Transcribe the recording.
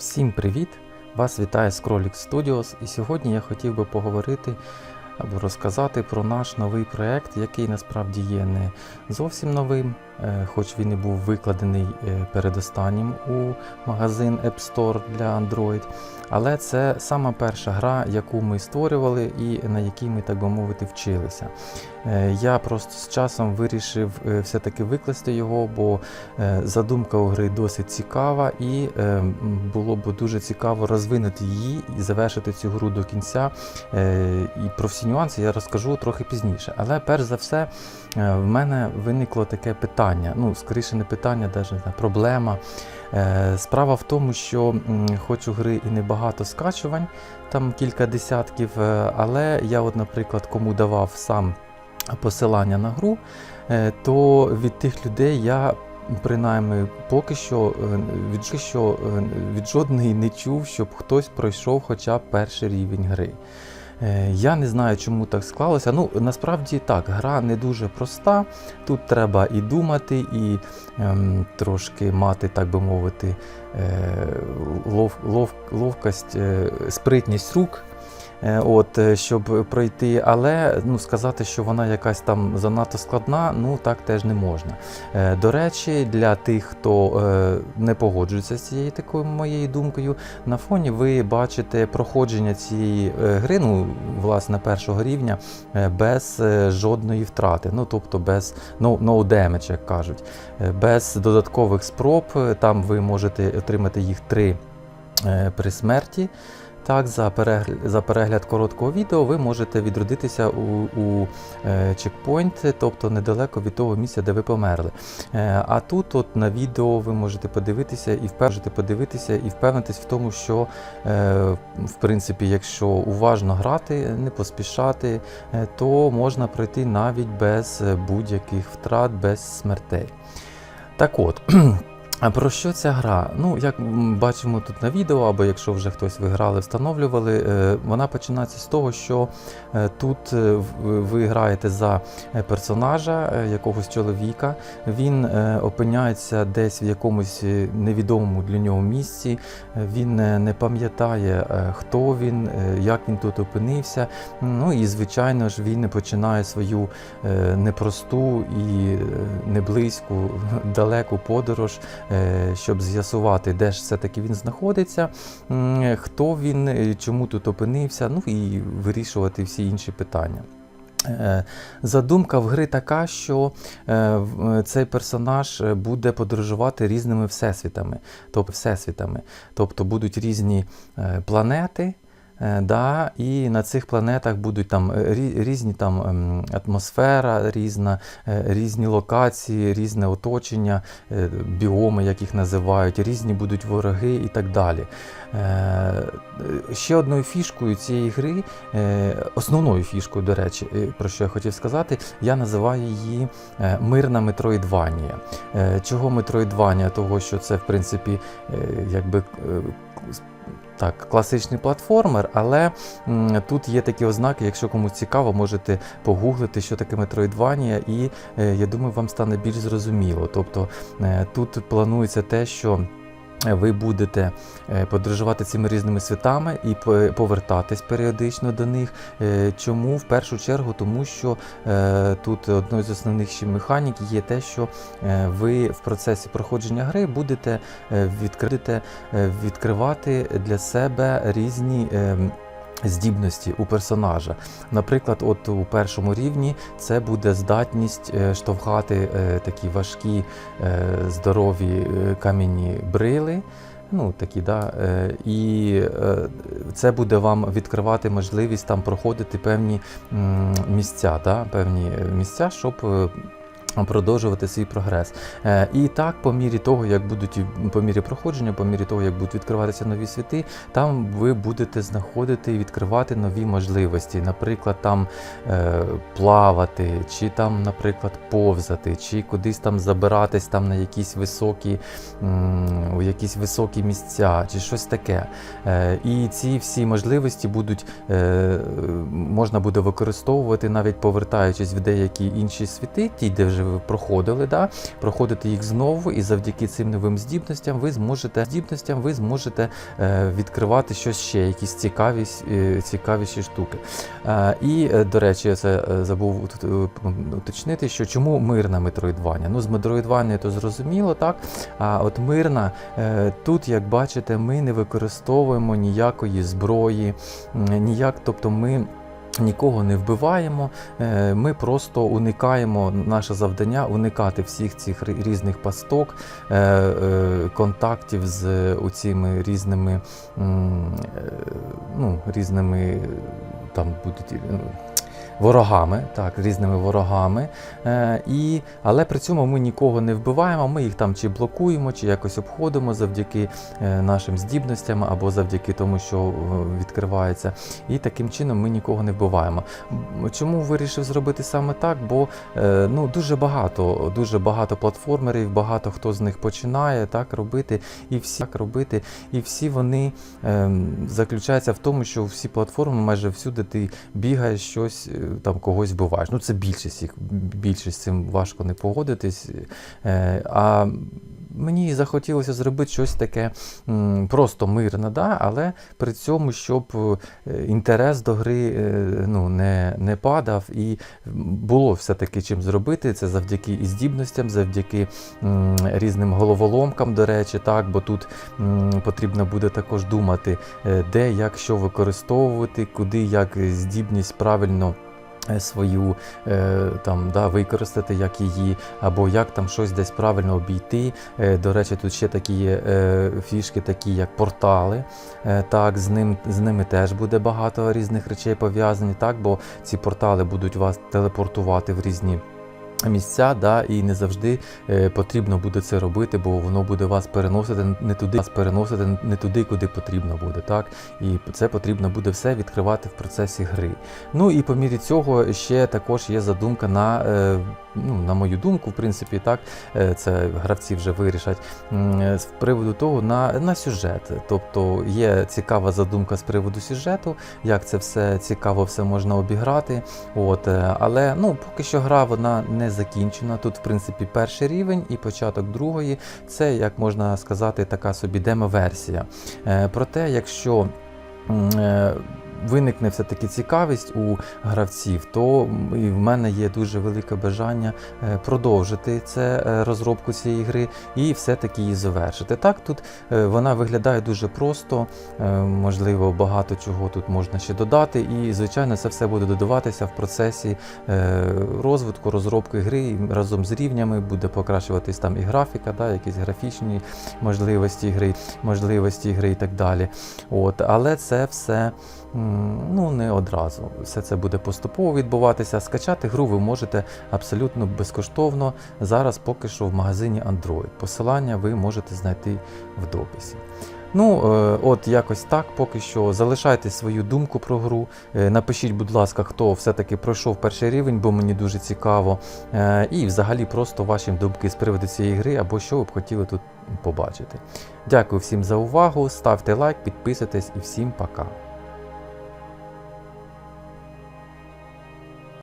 Всім привіт! Вас вітає Scrollix Studios і сьогодні я хотів би поговорити або розказати про наш новий проект, який насправді є не зовсім новим, хоч він і був викладений е, передостаннім у магазин App Store для Android. Але це сама перша гра, яку ми створювали і на якій ми, так би мовити, вчилися. Е, Я просто з часом вирішив е, все-таки викласти його, бо е, задумка у гри досить цікава, і е, було б дуже цікаво розвинути її і завершити цю гру до кінця. Е, І про всі нюанси я розкажу трохи пізніше. Але перш за все, е, в мене виникло таке питання. Ну, скоріше, не питання, навіть не проблема. Е, Справа в тому, що хоч у гри і небагато скачувань, там кілька десятків, е, але я, от, наприклад, кому давав сам посилання на гру, е, то від тих людей я. Принаймні, поки що від, що від жодної не чув, щоб хтось пройшов хоча б перший рівень гри. Е, Я не знаю, чому так склалося. Ну, насправді так, гра не дуже проста. Тут треба і думати, і ем, трошки мати, так би мовити, е, лов, лов, ловкость, е, спритність рук. Е, От, е, щоб пройти, але ну, сказати, що вона якась там занадто складна, ну так теж не можна. Е, До речі, для тих, хто не погоджується з цією такою моєю думкою, на фоні ви бачите проходження цієї гри, ну, власне, першого рівня, без жодної втрати, ну тобто без no, no damage, як кажуть, без додаткових спроб. Там ви можете отримати їх три при смерті. Так, за перегляд, за перегляд короткого відео ви можете відродитися у, у е, чекпойнт, тобто недалеко від того місця, де ви померли. Е, а тут, от на відео, ви можете подивитися і впев- можете подивитися і впевнитись в тому, що е, в принципі, якщо уважно грати, не поспішати, то можна пройти навіть без будь-яких втрат, без смертей. Так от. А про що ця гра? Ну, як бачимо тут на відео, або якщо вже хтось ви грали, встановлювали, е, вона починається з того, що е, тут е, ви граєте за персонажа, якогось чоловіка. Він опиняється десь в якомусь невідомому для нього місці. Він не пам'ятає, хто він, як він тут опинився. Ну і звичайно ж він починає свою непросту і неблизьку, далеку подорож щоб з'ясувати, де ж все-таки він знаходиться, хто він, е, чому тут опинився, ну і вирішувати всі інші питання. Е, Задумка в гри така, що е, цей персонаж е, буде подорожувати різними всесвітами, тобто всесвітами. Тобто будуть різні е, планети. Е, Да, і на цих планетах будуть там е, різні там ем, атмосфера, різна, е, різні локації, різне оточення, біоми, як їх називають, різні будуть вороги і так далі. Ще одною фішкою цієї гри, основною фішкою, до речі, про що я хотів сказати, я називаю її мирна метроїдванія. Чого метроїдванія? Того, що це, в принципі, якби. Так, класичний платформер, але м, тут є такі ознаки, якщо комусь цікаво, можете погуглити, що таке метроїдванія, і е, я думаю, вам стане більш зрозуміло. Тобто е, тут планується те, що ви будете е, подорожувати цими різними світами і по- повертатись періодично до них. Е, Чому? В першу чергу, тому що е, тут одною з основних ще механік є те, що ви в процесі проходження гри будете відкрити, відкривати для себе різні. Здібності у персонажа. Наприклад, от у першому рівні це буде здатність е, штовхати е, такі важкі е, здорові кам'яні брили. Ну, такі, да, і це буде вам відкривати можливість там проходити певні місця, да, певні місця, щоб продовжувати свій прогрес. Е, І так, по мірі того, як будуть по мірі проходження, по мірі того, як будуть відкриватися нові світи, там ви будете знаходити і відкривати нові можливості. Наприклад, там е, плавати, чи там, наприклад, повзати, чи кудись там забиратись там на якісь високі, у якісь високі місця, чи щось таке. Е, І ці всі можливості будуть можна буде використовувати навіть повертаючись в деякі інші світи, ті, де вже вже проходили, да? проходите їх знову, і завдяки цим новим здібностям ви зможете здібностям ви зможете е, відкривати щось ще, якісь цікаві, е, цікавіші штуки. Е, і, до речі, я це забув уточнити, що чому мирна метроїдвання? Ну, з метроїдвання то зрозуміло, так? А от мирна, тут, як бачите, ми не використовуємо ніякої зброї, ніяк, тобто ми. Нікого не вбиваємо, е, ми просто уникаємо наше завдання уникати всіх цих різних пасток, е, е, контактів з цими різними, ну, різними там будуть. Ворогами, так, різними ворогами. Е, і, але при цьому ми нікого не вбиваємо, ми їх там чи блокуємо, чи якось обходимо завдяки е, нашим здібностям або завдяки тому, що е, відкривається. І таким чином ми нікого не вбиваємо. Чому вирішив зробити саме так? Бо е, ну, дуже багато, дуже багато платформерів, багато хто з них починає так робити, і всі так робити, і всі вони е, заключаються в тому, що всі платформи майже всюди ти бігаєш щось, е, там когось вбиваєш. Ну це більшість їх, більшість з цим важко не погодитись. Е, а Мені захотілося зробити щось таке просто мирне, да? але при цьому, щоб е, інтерес до гри е, ну, не, не падав, і було все-таки чим зробити. Це завдяки і здібностям, завдяки різним головоломкам, до речі, так, бо тут потрібно буде також думати, де, як що використовувати, куди, як здібність правильно. Е, Свою е, там да, використати, як її, або як там щось десь правильно обійти. Е, До речі, тут ще такі фішки, такі як портали. Так, з ним з ними теж буде багато різних речей пов'язані, так, бо ці портали будуть вас телепортувати в різні. Місця, да, і не завжди е, потрібно буде це робити, бо воно буде вас переносити не туди, вас переносити не туди, куди потрібно буде. Так? І це потрібно буде все відкривати в процесі гри. Ну і по мірі цього ще також є задумка на, е, ну, на мою думку, в принципі, так, е, це гравці вже вирішать з приводу того на, на сюжет. Тобто є цікава задумка з приводу сюжету, як це все цікаво все можна обіграти. От, але ну, поки що гра вона не закінчена. Тут, в принципі, перший рівень і початок другої. Це, як можна сказати, така собі демо-версія. Е, Проте, якщо Виникне все-таки цікавість у гравців, то і в мене є дуже велике бажання е, продовжити це е, розробку цієї гри і все-таки її завершити. Так, тут е, вона виглядає дуже просто, можливо, багато чого тут можна ще додати, і звичайно, це все буде додаватися в процесі розвитку, розробки гри разом з рівнями буде покращуватись там і графіка, да, якісь графічні можливості гри, можливості гри і так далі. От, але це все ну, не одразу. Все це буде поступово відбуватися. Скачати гру ви можете абсолютно безкоштовно зараз поки що в магазині Android. Посилання ви можете знайти в дописі. Ну, е, от якось так поки що. Залишайте свою думку про гру. Е, Напишіть, будь ласка, хто все-таки пройшов перший рівень, бо мені дуже цікаво. Е, І взагалі просто ваші думки з приводу цієї гри або що ви б хотіли тут побачити. Дякую всім за увагу. Ставте лайк, підписуйтесь і всім пока.